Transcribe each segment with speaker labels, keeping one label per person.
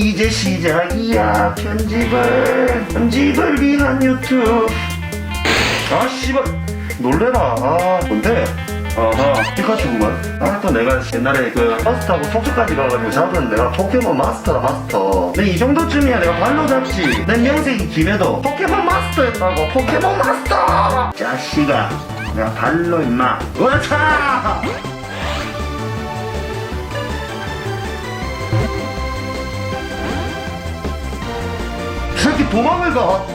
Speaker 1: 이제 시작이야 편집을 편집을 위한 유튜브. 아 씨발. 놀래라. 아 뭔데? 아하. 피카츄구만. 아 또 내가 옛날에 그 마스터하고 속초까지 가가지고 잡은 내가 포켓몬 마스터다 마스터. 내이 정도쯤이야. 내가 발로 잡지. 내 명색이 김해도 포켓몬 마스터였다고. 포켓몬 마스터! 자식아 내가 발로 임마. 으차 도망을 가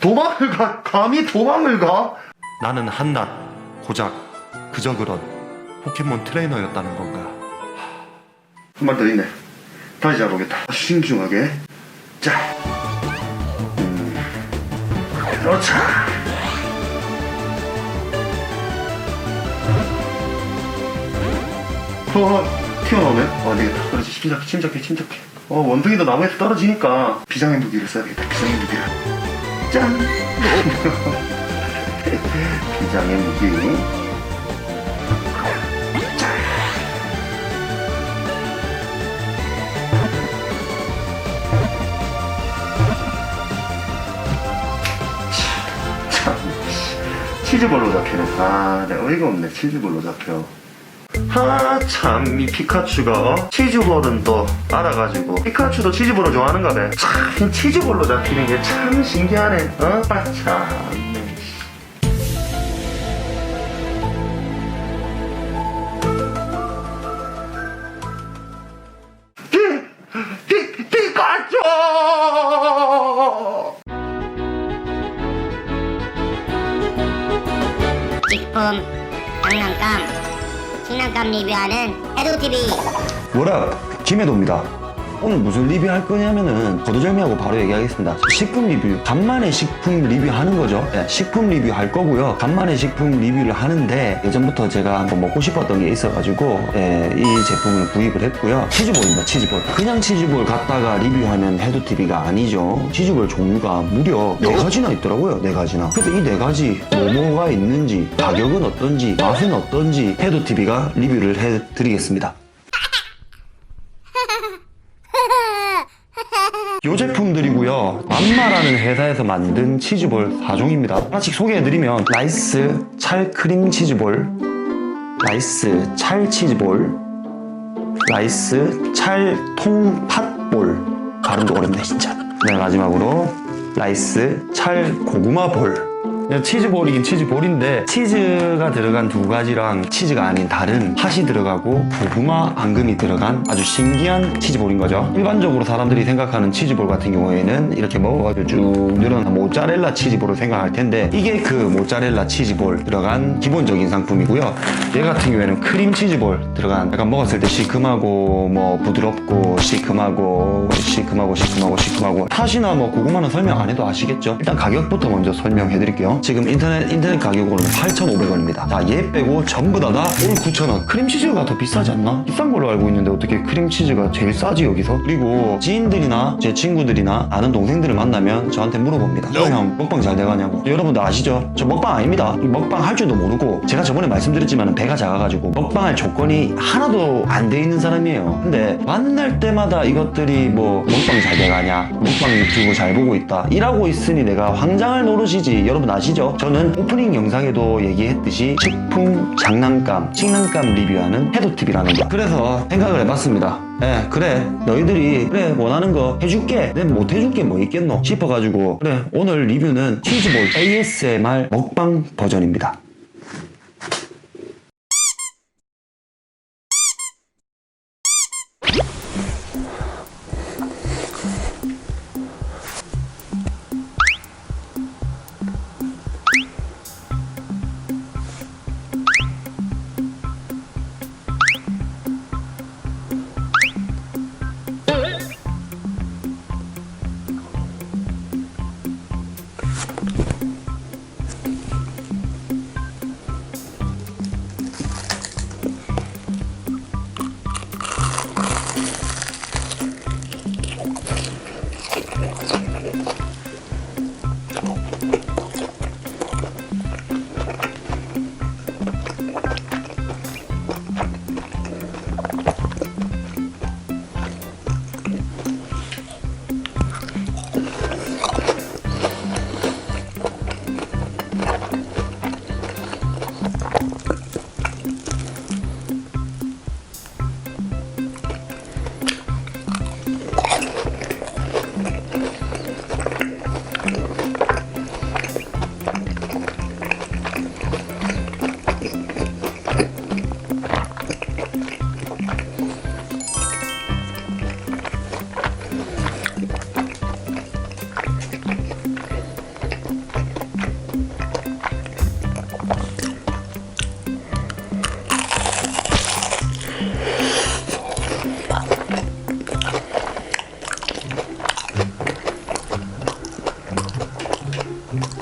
Speaker 1: 도망을 가 감히 도망을 가
Speaker 2: 나는 한낱 고작 그저 그런 포켓몬 트레이너였다는 건가
Speaker 1: 한번 더 있네. 다시 잡아보겠다. 신중하게. 자. 음. 그렇자. 어, 튀어나오네? 어, 되겠다. 그렇지. 침착해, 침착해, 침착해. 어, 원숭이도 나무에서 떨어지니까 비장의 무기를 써야겠다. 비장의 무기를. 짠! 비장의 무기. 참 치즈볼로 잡히네 아 내가 어이가 없네 치즈볼로 잡혀 아참이 피카츄가 어? 치즈볼은 또 알아가지고 피카츄도 치즈볼을 좋아하는가 봐 참 치즈볼로 잡히는 게 참 신기하네 어? 아참!
Speaker 3: 식품, 장난감, 장난감 리뷰하는 해도TV
Speaker 4: 뭐라? 김해도입니다. 오늘 무슨 리뷰 할 거냐면은 거두절미하고 바로 얘기하겠습니다. 식품 리뷰, 간만에 식품 리뷰하는 거죠. 예, 식품 리뷰 할 거고요. 간만에 식품 리뷰를 하는데 예전부터 제가 한번 먹고 싶었던 게 있어가지고 예, 이 제품을 구입을 했고요. 치즈볼입니다. 치즈볼. 그냥 치즈볼 갖다가 리뷰하면 해도TV가 아니죠. 치즈볼 종류가 무려 네 가지나 있더라고요. 네 가지나. 그래서 이 네 가지 뭐뭐가 있는지 가격은 어떤지 맛은 어떤지 해도TV가 리뷰를 해드리겠습니다. 요 제품들이고요. 맘마라는 회사에서 만든 치즈볼 4종입니다. 하나씩 소개해드리면 라이스 찰 크림 치즈볼, 라이스 찰 치즈볼, 라이스 찰 통팥볼. 발음도 어렵네 진짜. 네 마지막으로 라이스 찰 고구마 볼. 네, 치즈볼이긴 치즈볼인데 치즈가 들어간 두 가지랑 치즈가 아닌 다른 팥이 들어가고 고구마 앙금이 들어간 아주 신기한 치즈볼인 거죠. 일반적으로 사람들이 생각하는 치즈볼 같은 경우에는 이렇게 먹어가지고 쭉 늘어난 모짜렐라 치즈볼을 생각할 텐데 이게 그 모짜렐라 치즈볼 들어간 기본적인 상품이고요. 얘 같은 경우에는 크림 치즈볼 들어간 약간 먹었을 때 시큼하고 뭐 부드럽고 시큼하고 시큼하고 시큼하고 시큼하고 팥이나 뭐 고구마는 설명 안 해도 아시겠죠? 일단 가격부터 먼저 설명해 드릴게요. 지금 인터넷 인터넷 가격으로는 8,500원입니다. 자, 얘 빼고 전부 다다 9,000원. 크림치즈가 더 비싸지 않나? 비싼 걸로 알고 있는데 어떻게 크림치즈가 제일 싸지 여기서? 그리고 지인들이나 제 친구들이나 아는 동생들을 만나면 저한테 물어봅니다. 어, 형 먹방 잘 돼가냐고. 여러분들 아시죠? 저 먹방 아닙니다. 먹방 할 줄도 모르고 제가 저번에 말씀드렸지만 배가 작아가지고 먹방할 조건이 하나도 안 돼 있는 사람이에요. 근데 만날 때마다 이것들이 뭐 먹방 잘 돼가냐, 먹방 유튜브 잘 보고 있다 이라고 있으니 내가 황장을 노릇이지. 여러분 아시 죠? 저는 오프닝 영상에도 얘기했듯이 식품 장난감, 식난감 리뷰하는 해도팁이라는 거. 그래서 생각을 해봤습니다. 예, 그래. 너희들이 그래 원하는 거 해줄게. 내 못 해줄게 뭐 있겠노 싶어가지고 그래 오늘 리뷰는 치즈볼 ASMR 먹방 버전입니다. Thank you.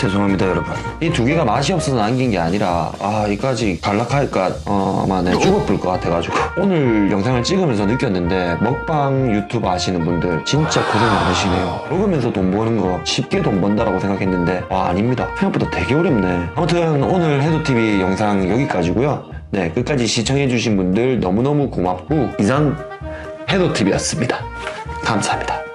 Speaker 4: 죄송합니다 여러분. 이 두 개가 맛이 없어서 남긴 게 아니라 아 이까지 갈락하니까 어 아마 내가 죽어볼 것 같아가지고. 오늘 영상을 찍으면서 느꼈는데 먹방 유튜브 하시는 분들 진짜 고생 많으시네요. 먹으면서 돈 버는 거 쉽게 돈 번다라고 생각했는데 와 아닙니다. 생각보다 되게 어렵네. 아무튼 오늘 해도TV 영상 여기까지고요. 네 끝까지 시청해주신 분들 너무너무 고맙고 이상 해도TV였습니다. 감사합니다